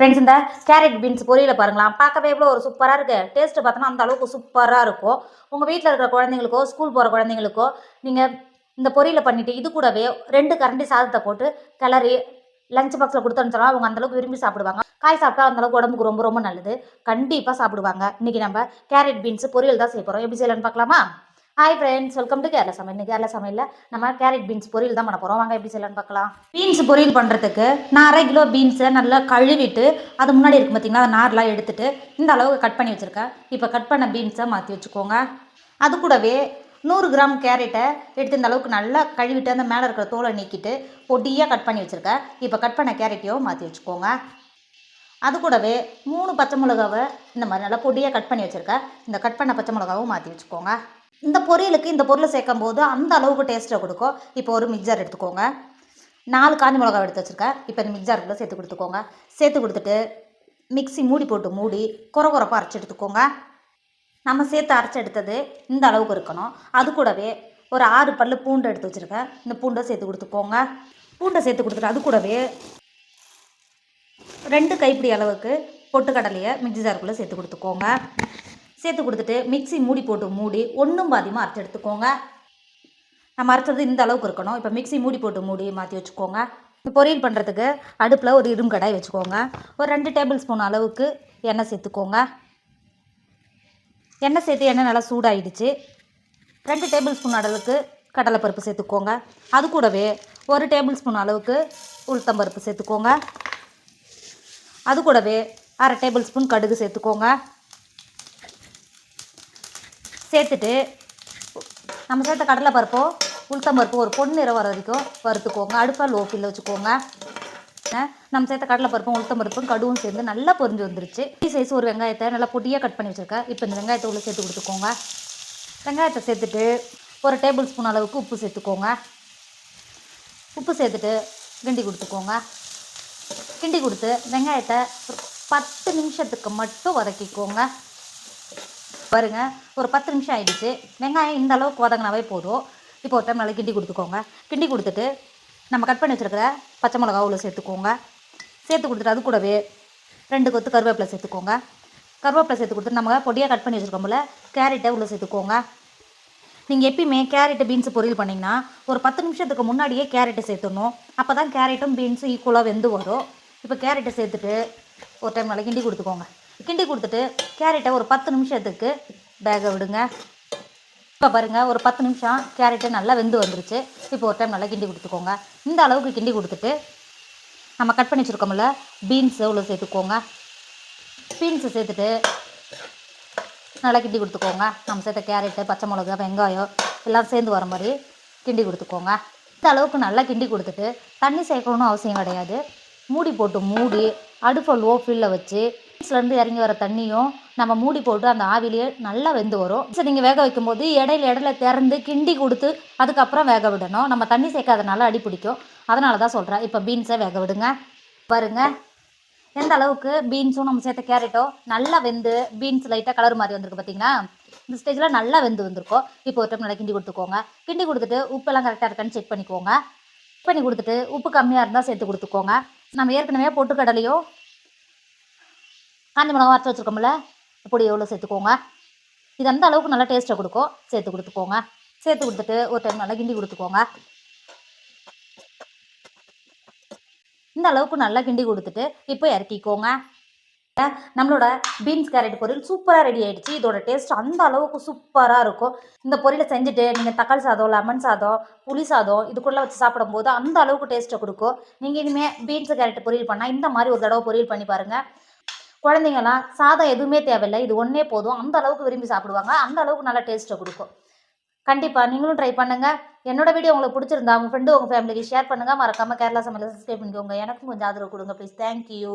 Friends இந்த carrot beans பொரியலை பாருங்களாம் பார்க்கவே எவ்வளோ ஒரு சூப்பராக இருக்கு. டேஸ்ட்டு பார்த்தோன்னா அந்த அளவுக்கு சூப்பராக இருக்கும். உங்கள் வீட்டில் இருக்கிற குழந்தைங்களுக்கோ ஸ்கூல் போகிற குழந்தைங்களுக்கோ நீங்கள் இந்த பொரியலை பண்ணிவிட்டு இது கூடவே ரெண்டு கரண்டி சாதத்தை போட்டு கிளறி லஞ்ச் பாக்ஸில் கொடுத்து அனுப்பிச்சோம்னா அவங்க அந்தளவுக்கு விரும்பி சாப்பிடுவாங்க. காய் சாப்பிட்டா அந்தளவுக்கு உடம்புக்கு ரொம்ப ரொம்ப நல்லது. கண்டிப்பாக சாப்பிடுவாங்க. இன்றைக்கி நம்ம கேரட் பீன்ஸ் பொரியல் தான் செய்ய போகிறோம் எப்படி செய்யலான்னு பார்க்கலாமா? Hi friends welcome to Kerala சமையல் இன்னைக்கு கேரளா சமையலில் நம்ம கேரட் பீன்ஸ் பொரியல் தான் பண்ண போகிறோம் வாங்க எப்படி செய்யலாம்னு பார்க்கலாம். பீன்ஸ் பொரியல் பண்ணுறதுக்கு நான் அரை கிலோ பீன்ஸை நல்லா கழுவிட்டு அது முன்னாடி இருக்கு பார்த்தீங்களா அதை நார்லாம் எடுத்துட்டு இந்த அளவுக்கு கட் பண்ணி வச்சுருக்கேன். இப்போ கட் பண்ண பீன்ஸை மாற்றி வச்சுக்கோங்க. அது கூடவே நூறு கிராம் கேரட்டை எடுத்து இந்த அளவுக்கு நல்லா கழுவிட்டு அந்த மேலே இருக்கிற தோலை நீக்கிட்டு பொடியாக கட் பண்ணி வச்சுருக்கேன். இப்போ கட் பண்ண கேரட்டையும் மாற்றி வச்சுக்கோங்க. அது கூடவே மூணு பச்சை மிளகாவை இந்த மாதிரி நல்லா பொடியாக கட் பண்ணி வச்சுருக்கேன். இந்த கட் பண்ண பச்சை மிளகாவும் மாற்றி வச்சுக்கோங்க. இந்த பொரியலுக்கு இந்த பொருளை சேர்க்கும் போது அந்த அளவுக்கு டேஸ்ட்டை கொடுக்கும் இப்போ ஒரு மிக்சர் எடுத்துக்கோங்க. நாலு காஞ்சி மிளகா எடுத்து வச்சுருக்கேன். இப்போ இந்த மிக்சருக்குள்ளே சேர்த்து கொடுத்துக்கோங்க. சேர்த்து கொடுத்துட்டு மிக்ஸி மூடி போட்டு மூடி குறை குறைப்பாக அரைச்சி எடுத்துக்கோங்க. நம்ம சேர்த்து அரைச்சி எடுத்தது இந்த அளவுக்கு இருக்கணும். அது கூடவே ஒரு ஆறு பல் பூண்டை எடுத்து வச்சுருக்கேன். இந்த பூண்டை சேர்த்து கொடுத்துக்கோங்க. பூண்டை சேர்த்து கொடுத்துட்டு அது கூடவே ரெண்டு கைப்பிடி அளவுக்கு பொட்டுக்கடலையை மிக்சி ஜாருக்குள்ளே சேர்த்து கொடுத்துக்கோங்க. சேர்த்து கொடுத்துட்டு மிக்சி மூடி போட்டு மூடி ஒன்றும் பாதியமாக அரைச்சி எடுத்துக்கோங்க. நம்ம அரைச்சது இந்த அளவுக்கு இருக்கணும். இப்போ மிக்ஸி மூடி போட்டு மூடி மாற்றி வச்சுக்கோங்க. இப்போ பொரியல் பண்ணுறதுக்கு அடுப்பில் ஒரு இரும்பு கடாய் வச்சுக்கோங்க. ஒரு ரெண்டு டேபிள் ஸ்பூன் அளவுக்கு எண்ணெய் சேர்த்துக்கோங்க. எண்ணெய் சேர்த்து எண்ணெய் நல்லா சூடாயிடுச்சு. ரெண்டு டேபிள் ஸ்பூன் அளவுக்கு கடலைப்பருப்பு சேர்த்துக்கோங்க. அது கூடவே ஒரு டேபிள் ஸ்பூன் அளவுக்கு உளுத்தம்பருப்பு சேர்த்துக்கோங்க. அது கூடவே அரை டேபிள் ஸ்பூன் கடுகு சேர்த்துக்கோங்க. சேர்த்துட்டு நம்ம சேர்த்த கடலை பருப்போ உளுத்தம் பருப்பு ஒரு பொண்ணு நிறம் வர வரைக்கும் வறுத்துக்கோங்க. அடுப்பாக லோ ஃபில்ல வச்சுக்கோங்க நம்ம சேர்த்த கடலை பருப்பும் உளுத்தம் பருப்பும் கடுவும் சேர்ந்து நல்லா பொரிஞ்சு வந்துருச்சு. சைஸ் ஒரு வெங்காயத்தை நல்லா பொடியாக கட் பண்ணி வச்சுருக்கேன். இப்போ இந்த வெங்காயத்தை உள்ள சேர்த்து கொடுத்துக்கோங்க. வெங்காயத்தை சேர்த்துட்டு ஒரு டேபிள் ஸ்பூன் அளவுக்கு உப்பு சேர்த்துக்கோங்க. உப்பு சேர்த்துட்டு கிண்டி கொடுத்துக்கோங்க. கிண்டி கொடுத்து வெங்காயத்தை பத்து நிமிஷத்துக்கு மட்டும் வதக்கிக்கோங்க. பாருங்க ஒரு பத்து நிமிஷம் ஆயிடுச்சு. வெங்காயம் இந்த அளவுக்கு வதங்கினாவே போதும். இப்போ ஒரு டைம் நல்லா கிண்டி கொடுத்துக்கோங்க. கிண்டி கொடுத்துட்டு நம்ம கட் பண்ணி வச்சுருக்கிற பச்சை மிளகா உள்ள சேர்த்துக்கோங்க. சேர்த்து கொடுத்துட்டு அது கூடவே ரெண்டு கொத்து கருவேப்பிலை சேர்த்துக்கோங்க. கருவேப்பிலை சேர்த்து கொடுத்துட்டு நம்ம பொடியாக கட் பண்ணி வச்சுருக்கோம்ல கேரட்டை உள்ளே சேர்த்துக்கோங்க. நீங்கள் எப்பயுமே கேரட்டு பீன்ஸு பொரியல் பண்ணிங்கன்னா ஒரு பத்து நிமிஷத்துக்கு முன்னாடியே கேரட்டை சேர்த்துடணும். அப்போ தான் கேரட்டும் பீன்ஸும் ஈக்குவலாக வெந்து வரும். இப்போ கேரட்டை சேர்த்துட்டு ஒரு டைம் நல்லா கிண்டி கொடுத்துக்கோங்க. கிண்டி கொடுத்துட்டு கேரட்டை ஒரு பத்து நிமிஷத்துக்கு வேக விடுங்க. இப்போ பாருங்கள் ஒரு பத்து நிமிஷம் கேரட்டு நல்லா வெந்து வந்துருச்சு. இப்போ ஒரு டைம் நல்லா கிண்டி கொடுத்துக்கோங்க. இந்த அளவுக்கு கிண்டி கொடுத்துட்டு நம்ம கட் பண்ணி வச்சுருக்கோம்ல பீன்ஸு உள்ள சேர்த்துக்கோங்க. பீன்ஸை சேர்த்துட்டு நல்லா கிண்டி கொடுத்துக்கோங்க. நம்ம சேர்த்த கேரட்டு பச்சை மிளகா வெங்காயம் எல்லாம் சேர்ந்து வர மாதிரி கிண்டி கொடுத்துக்கோங்க. இந்த அளவுக்கு நல்லா கிண்டி கொடுத்துட்டு தண்ணி சேர்க்கணும்னு அவசியம் கிடையாது. மூடி போட்டு மூடி அடுப்பை லோ ஃபில்லில் வச்சு இருந்து இறங்கி வர தண்ணியும் நம்ம மூடி போட்டு அந்த ஆவிலேயே நல்லா வெந்து வரும். சரி நீங்கள் வேக வைக்கும்போது இடையில இடையில திறந்து கிண்டி கொடுத்து அதுக்கப்புறம் வேக விடணும். நம்ம தண்ணி சேர்க்காதனால அடி பிடிக்கும். அதனால தான் சொல்கிறேன் இப்போ பீன்ஸை வேக விடுங்க. பாருங்க. எந்த அளவுக்கு பீன்ஸும் நம்ம சேர்த்த கேரட்டும் நல்லா வெந்து பீன்ஸ் லைட்டாக கலர் மாதிரி வந்திருக்கு பார்த்தீங்களா இந்த ஸ்டேஜில் நல்லா வெந்து வந்திருக்கோம். இப்போ ஒரு டைம் நல்லா கிண்டி கொடுத்துக்கோங்க. கிண்டி கொடுத்துட்டு உப்பெல்லாம் கரெக்டாக இருக்கான்னு செக் பண்ணிக்கோங்க. செக் பண்ணி கொடுத்துட்டு உப்பு கம்மியாக இருந்தால் சேர்த்து கொடுத்துக்கோங்க. நம்ம ஏற்கனவே பொட்டுக்கடலையும் காஞ்சி மிளகா அரைச்சி வச்சுருக்கோம்ல பொடி எவ்வளோ சேர்த்துக்கோங்க. இது அந்த அளவுக்கு நல்லா டேஸ்ட்டை கொடுக்கும். சேர்த்து கொடுத்துக்கோங்க. சேர்த்து கொடுத்துட்டு ஒரு டைம் நல்லா கிண்டி கொடுத்துக்கோங்க. இந்த அளவுக்கு நல்லா கிண்டி கொடுத்துட்டு இப்போ இறக்கிக்கோங்க. நம்மளோட பீன்ஸ் கேரட் பொரியல் சூப்பராக ரெடி ஆகிடுச்சு இதோட டேஸ்ட் அந்த அளவுக்கு சூப்பராக இருக்கும். இந்த பொரியலை செஞ்சுட்டு நீங்கள் தக்காளி சாதம் லெமன் சாதம் புளி சாதம் இதுக்குள்ளே வச்சு சாப்பிடும்போது அந்த அளவுக்கு டேஸ்ட்டை கொடுக்கும். நீங்கள் இனிமேல் பீன்ஸ் கேரட் பொரியல் பண்ணால் இந்த மாதிரி ஒரு தடவை பொரியல் பண்ணி பாருங்கள் குழந்தைங்கலாம் சாதம் எதுவுமே தேவையில்லை. இது ஒன்றே போதும். அந்த அளவுக்கு விரும்பி சாப்பிடுவாங்க. அந்த அளவுக்கு நல்லா டேஸ்ட்டை கொடுக்கும். கண்டிப்பாக நீங்களும் ட்ரை பண்ணுங்கள் என்னோட வீடியோ உங்களுக்கு பிடிச்சிருந்தா உங்கள் ஃப்ரெண்டு உங்கள் ஃபேமிலிக்கு ஷேர் பண்ணுங்கள் மறக்காமல் கேரளா சமையல் சப்ஸ்கிரைப் பண்ணிக்கோங்க. எனக்கும் கொஞ்சம் ஆதரவு கொடுங்க ப்ளீஸ் தேங்க்யூ